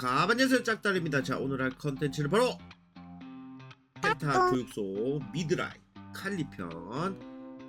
가반년생 짝달입니다. 자 오늘 할 컨텐츠는 바로 펜타 교육소 미드라이 칼리편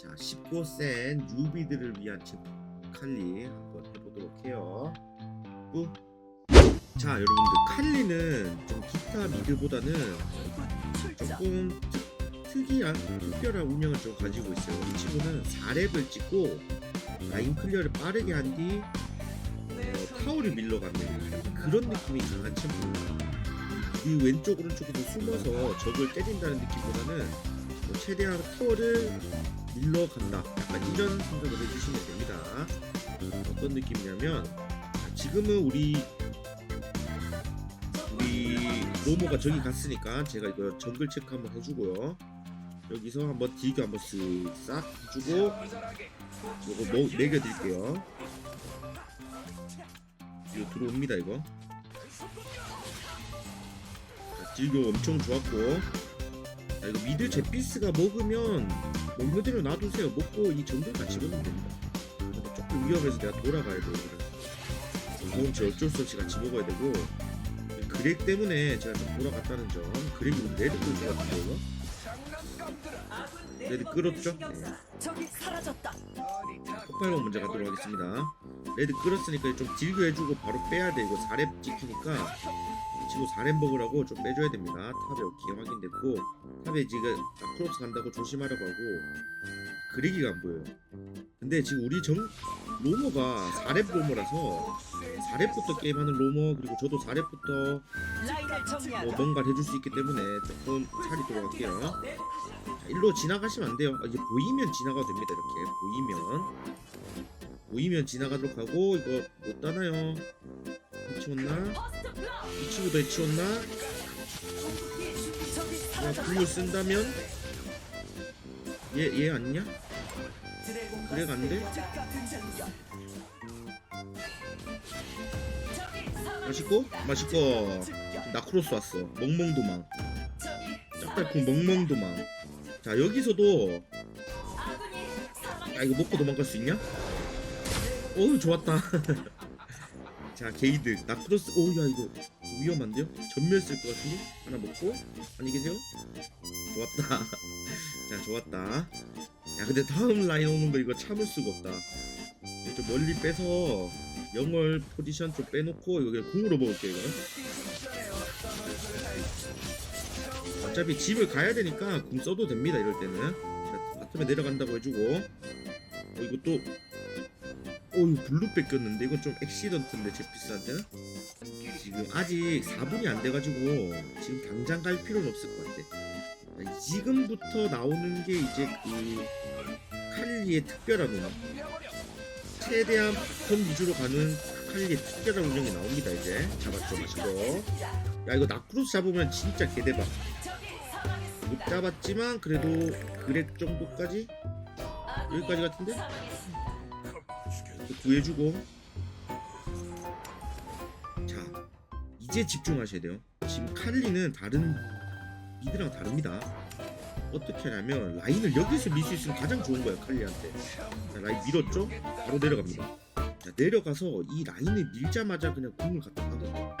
자 19센 유비들을 위한 제품 칼리 한번 해보도록 해요. 우. 자 여러분들 칼리는 좀 기타 미드보다는 조금 특- 특이한 특별한 운영을 좀 가지고 있어요. 이 친구는 4렙을 찍고 라인 클리어를 빠르게 한뒤 어, 타워를 밀러가는 그런 느낌이 강한 챔프입니다. 이 왼쪽 오른쪽에서 숨어서 적을 때린다는 느낌보다는 뭐 최대한 타워를 밀러간다. 약간 이런 생각을 해주시면 됩니다. 어떤 느낌이냐면 자, 지금은 우리 우리 로모가 저기 갔으니까 제가 이거 정글 체크 한번 해주고요. 여기서 한번 딜교 한번 쓱싹 해주고 요거 먹, 먹여드릴게요. 이거 들어옵니다 이거 자, 딜교 엄청 좋았고. 자, 이거 미드 제피스가 먹으면 먹는 대로 놔두세요. 먹고 이 정글 같이 먹으면 됩니다. 조금 위험해서 내가 돌아가야 돼요 이거는 이건 제 어쩔 수 없이 같이 먹어야 되고. 그렉 때문에 제가 좀 돌아갔다는 점. 그렉이 우리 레드 끌것 같은데 이거. 레드 끌었죠? 폭발로 먼저 가도록 하겠습니다. 레드 끌었으니까 좀 딜교 해주고 바로 빼야 돼. 이거 4렙 찍히니까 지금 4렙 먹으라고 좀 빼줘야 됩니다. 탑에 오케이 확인됐고 탑에 지금 크로스 간다고 조심하라고 하고 그리기가 안 보여요. 근데 지금 우리 정 로머가 4렙 로머라서 4렙부터 게임하는 로머 그리고 저도 4렙부터 라인을 정리하라. 뭐 뭔가를 해줄 수 있기 때문에 조금 차리 돌아갈게요. 자, 일로 지나가시면 안 돼요. 아, 이제 보이면 지나가도 됩니다. 이렇게 보이면 보이면 지나가도록 하고 이거 못 따나요? 해치웠나? 이 친구도 해치웠나? 저기 야, 사라졌다. 궁을 쓴다면 얘 얘 아니냐? 그래, 등장이야. 맛있고 맛있고 나크로스 왔어. 멍멍도망. 짝달콩 멍멍도망. 자 여기서도 야 이거 먹고 도망갈 수 있냐? 오 좋았다. 자 게이드 나크로스 오야 이거 위험한데요? 전멸 쓸 것 같은데 하나 먹고 안녕히 계세요. 좋았다. 자 좋았다. 야 근데 다음 라인 오는 거 이거 참을 수가 없다. 좀 멀리 빼서 영월 포지션 좀 빼놓고 그냥 궁으로 먹을게 이거. 어차피 집을 가야 되니까 궁 써도 됩니다 이럴 때는 자, 바텀에 내려간다고 해주고 어 이거 또 어, 이거 블루 뺏겼는데 이건 좀 액시던트인데 제피스한테는 지금 아직 4분이 안 돼가지고 지금 당장 갈 필요는 없을 것 같아. 자, 지금부터 나오는 게 이제 그 칼리의 특별한 운영. 최대한 바텀 위주로 가는 칼리의 특별한 운영이 나옵니다 이제. 잡았죠 맛있고. 야 이거 나크로스 잡으면 진짜 개대박. 못 잡았지만 그래도 그렉 정도까지? 여기까지 같은데? 구해주고 이제 집중하셔야 돼요 지금 칼리는 다른 미드랑 다릅니다 어떻게 하냐면 라인을 여기서 밀 수 있으면 가장 좋은 거예요 칼리한테 자 라인 밀었죠 바로 내려갑니다 자 내려가서 이 라인을 밀자마자 그냥 궁을 갖다 박아요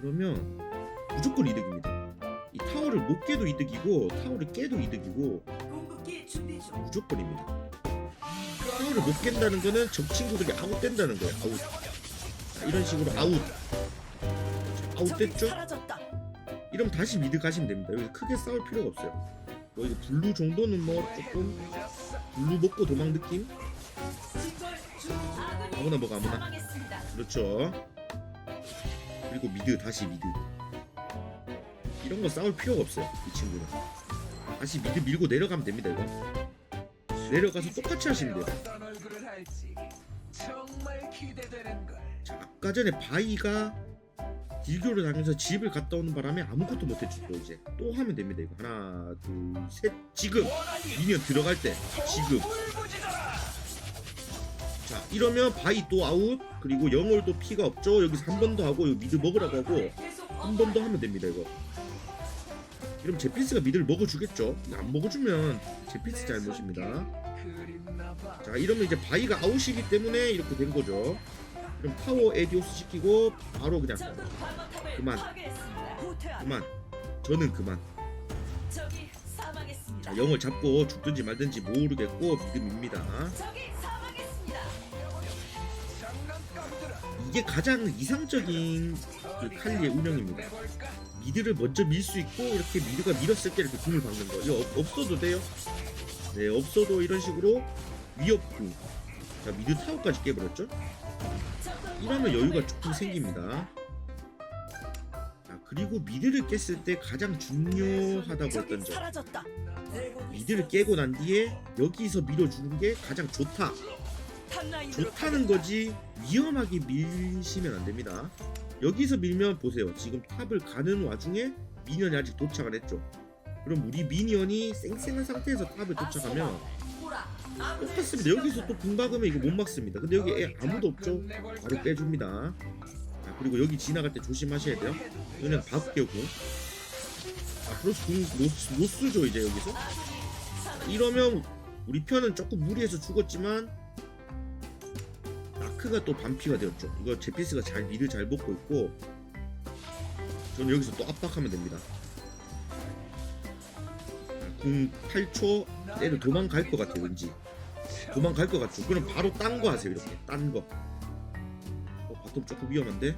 그러면 무조건 이득입니다 이 타워를 못 깨도 이득이고 타워를 깨도 이득이고. 무조건입니다. 타워를 못 깬다는 거는 적 친구들이 아웃 된다는 거예요. 아웃. 자, 이런 식으로 아웃. 아웃됐죠? 사라졌다. 이러면 다시 미드 가시면 됩니다. 여기 크게 싸울 필요가 없어요. 뭐 이거 블루 정도는 뭐 조금 블루 먹고 도망 느낌? 아무나 먹어 아무나. 그렇죠. 그리고 미드 다시 미드. 이런 거 싸울 필요가 없어요. 이 친구는. 다시 미드 밀고 내려가면 됩니다. 이거. 내려가서 똑같이 하시면 돼요. 자, 아까 전에 바이가 딜교를 다니면서 집을 갔다 오는 바람에 아무것도 못 해줬고 이제 또 하면 됩니다. 이거 하나, 둘, 셋. 지금 미니언 들어갈 때 지금. 자, 이러면 바이 또 아웃. 그리고 영월 도 피가 없죠. 여기서 한 번 더 하고 이거 미드 먹으라고 하고 한 번 더 하면 됩니다. 이거. 이러면 제피스가 미드를 먹어주겠죠. 안 먹어주면 제피스 잘못입니다. 자 이러면 이제 바이가 아웃이기 때문에 이렇게 된 거죠 그럼 타워 에디오스 시키고 바로 그냥 그만. 그만. 저는 그만. 자 영을 잡고 죽든지 말든지 모르겠고 믿음입니다. 이게 가장 이상적인 그 칼리의 운영입니다? 미드를 먼저 밀 수 있고 이렇게 미드가 밀었을 때 이렇게 궁을 박는 거. 이거 없, 없어도 돼요? 네 없어도 이런 식으로 위협궁 자 미드 타워까지 깨버렸죠 이러면 여유가 조금 생깁니다. 자 그리고 미드를 깼을 때 가장 중요하다고 했던 점 미드를 깨고 난 뒤에 여기서 밀어주는 게 가장 좋다 좋다는 거지 위험하게 밀시면 안 됩니다. 여기서 밀면 보세요. 지금 탑을 가는 와중에 미니언이 아직 도착 안 했죠. 그럼 우리 미니언이 쌩쌩한 상태에서 탑을 도착하면 똑같습니다. 여기서 또붕 박으면 이거 못 막습니다. 근데 여기 애 아무도 없죠. 바로 빼줍니다. 자, 그리고 여기 지나갈 때 조심하셔야 돼요. 그냥 궁. 앞으로 궁 노스, 노스죠 이제 여기서. 이러면 우리 편은 조금 무리해서 죽었지만 나크가 또 반피가 되었죠. 이거 제피스가 잘 미를 잘 먹고 있고 저는 여기서 또 압박하면 됩니다. 궁 8초 때는 도망갈 것 같아요 왠지 도망갈 것 같죠. 그럼 바로 딴 거 하세요 이렇게 딴 거. 어, 바텀 조금 위험한데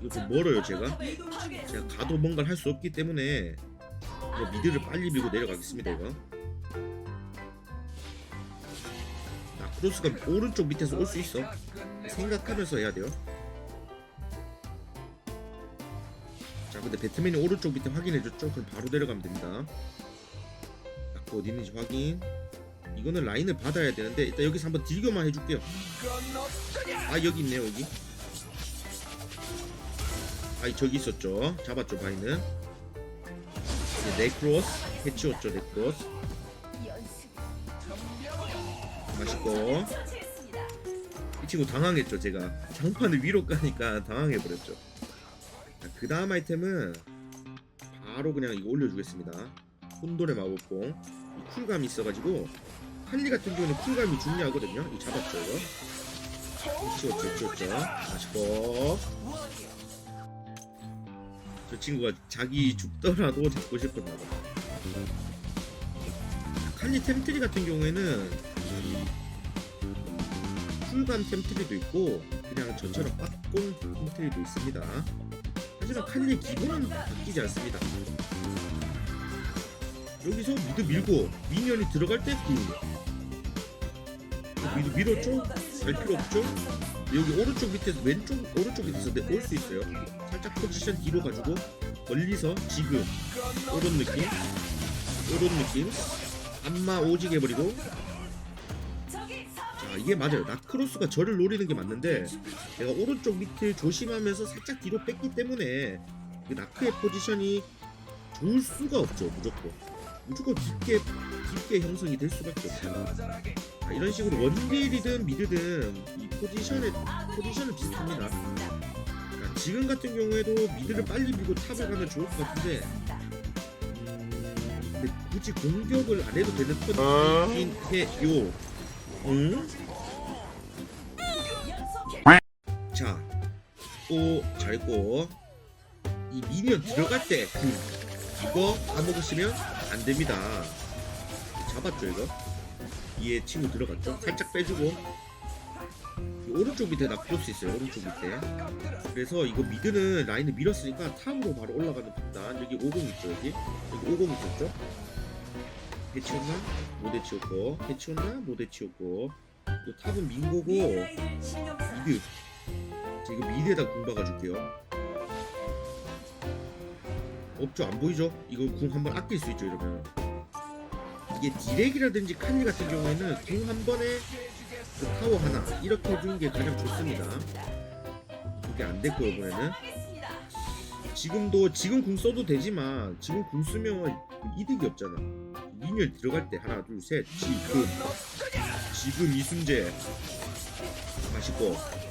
이거 좀 멀어요 제가. 제가 가도 뭔가를 할 수 없기 때문에 미드를 빨리 밀고 내려가겠습니다 이거. 나 크로스가 오른쪽 밑에서 올 수 있어. 생각하면서 해야 돼요. 자, 근데 배트맨이 오른쪽 밑에 확인해줬죠? 그럼 바로 내려가면 됩니다. 어디 있는지 확인. 이거는 라인을 받아야 되는데 일단 여기서 한번 딜교만 해줄게요. 아 여기 있네요 여기. 아이 저기 있었죠. 잡았죠 바이는. 이제 네크로스 해치웠죠 네크로스. 맛있고. 이 친구 당황했죠 제가 장판을 위로 까니까 당황해버렸죠 자, 그 다음 아이템은 바로 그냥 이거 올려주겠습니다 혼돈의 마법봉 이 쿨감이 있어가지고 칼리 같은 경우는 쿨감이 중요하거든요. 이 잡았죠 이거? 치웠죠 치웠죠 맛있고 저 친구가 자기 죽더라도 잡고 싶었나 봐 칼리 템트리 같은 경우에는 이 쿨감 템트리도 있고 그냥 전처럼 빡공 템트리도 있습니다. 하지만 칼리의 기본은 바뀌지 않습니다. 여기서 미드 밀고 미니언이 들어갈 때 그. 미드 밀었죠? 갈 필요 없죠? 여기 오른쪽 밑에서 왼쪽 오른쪽 밑에서 올 수 있어요. 살짝 포지션 뒤로 가지고 멀리서 지금 이런 느낌, 이런 느낌. 안마 오지게 해버리고. 자 이게 맞아요 나크로스가 저를 노리는 게 맞는데 내가 오른쪽 밑을 조심하면서 살짝 뒤로 뺐기 때문에 그 나크의 포지션이 좋을 수가 없죠 무조건 무조건 깊게 깊게 형성이 될 수밖에 자, 이런 식으로 원딜이든 미드든 이 포지션의 포지션은 비슷합니다. 자, 지금 같은 경우에도 미드를 빨리 밀고 탑을 가면 좋을 것 같은데 음, 근데 굳이 공격을 안 해도 되는 턴이긴 해요. 응? 자, 또 잘했고 이 미니언 들어갈 때 그, 이거 까먹으시면 안 됩니다. 잡았죠 이거? 얘 친구 들어갔죠? 살짝 빼주고 이 오른쪽 밑에 나크로스 있어요 오른쪽 밑에 그래서 이거 미드는 라인을 밀었으니까 탑으로 바로 올라가는 판단 여기 50 있죠 여기 여기 50 있었죠? 해치웠나? 못 해치웠고 해치웠나? 못 해치웠고 또 탑은 민 거고 미드라인을 신경사. 미드 자 이거 미드에다 궁 박아줄게요 없죠. 안 보이죠? 이거 궁 한 번 아낄 수 있죠 이러면. 이게 디렉이라든지 칼리 같은 경우에는 궁 한 번에 그 타워 하나 이렇게 해주는 게 가장 좋습니다. 이게 안 됐고요 이번에는. 지금도 지금 궁 써도 되지만 지금 궁 쓰면 이득이 없잖아. 미니언 들어갈 때 하나 둘 셋 지금. 지금 이순재 맛있고. 자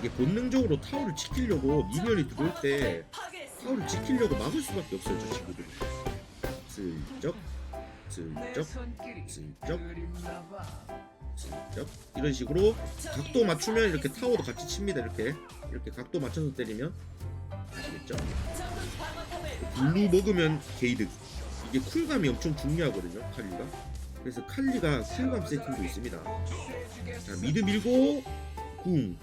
이게 본능적으로 타워를 지키려고 미니언이 들어올 때. 타워를 지키려고 막을 수밖에 없어요 저 친구들 슬쩍 내 슬쩍 슬쩍. 슬쩍 이런 식으로 각도 맞추면 이렇게 타워도 같이 칩니다 이렇게 이렇게 각도 맞춰서 때리면 아시겠죠? 블루 먹으면 게이득 이게 쿨감이 엄청 중요하거든요 칼리가 그래서 칼리가 쿨감 세팅도 있습니다 자 미드 밀고 궁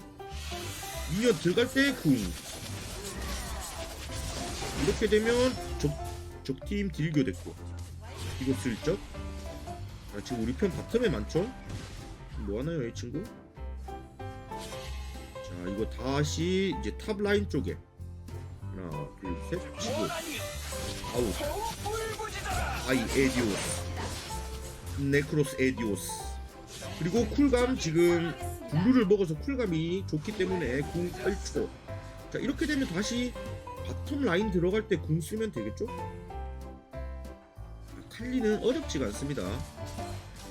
미니언 들어갈 때 궁. 이렇게 되면 적, 적팀 딜교 됐고. 이거 슬쩍. 아, 지금 우리 편 바텀에 많죠? 뭐 하나요 이 친구? 자 이거 다시 이제 탑 라인 쪽에. 하나 둘 셋 치고. 아우 아이 에디오스. 네크로스 에디오스 그리고 쿨감 지금 블루를 먹어서 쿨감이 좋기 때문에 궁 8초. 자 이렇게 되면 다시 바텀 라인 들어갈 때 궁 쓰면 되겠죠? 아, 칼리는 어렵지가 않습니다.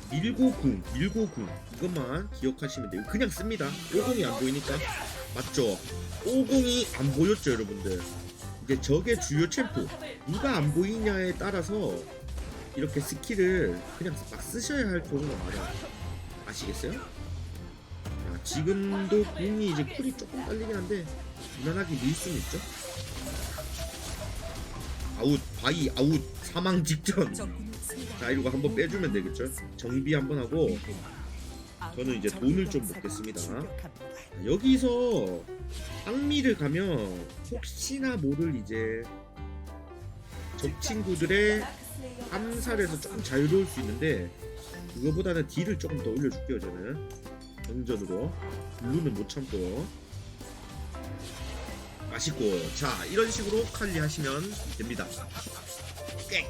밀고 궁 밀고 궁 이것만 기억하시면 돼요. 그냥 씁니다. 50이 안 보이니까. 맞죠? 50이 안 보였죠 여러분들. 이제 적의 주요 챔프. 누가 안 보이냐에 따라서 이렇게 스킬을 그냥 막 쓰셔야 할 경우가 많아요. 아시겠어요? 자, 지금도 궁이 이제 쿨이 조금 딸리긴 한데 무난하게 밀 수는 있죠. 아웃, 바이 아웃, 사망 직전. 자, 이거 한번 빼주면 되겠죠. 정비 한번 하고 저는 이제 돈을 좀 먹겠습니다. 자, 여기서 악미를 가면 혹시나 모를 이제 적 친구들의 암살에서 조금 자유로울 수 있는데 그거보다는 딜을 조금 더 올려줄게요 저는. 정전으로. 블루는 못 참고. 맛있고. 자 이런 식으로 칼리 하시면 됩니다. 땡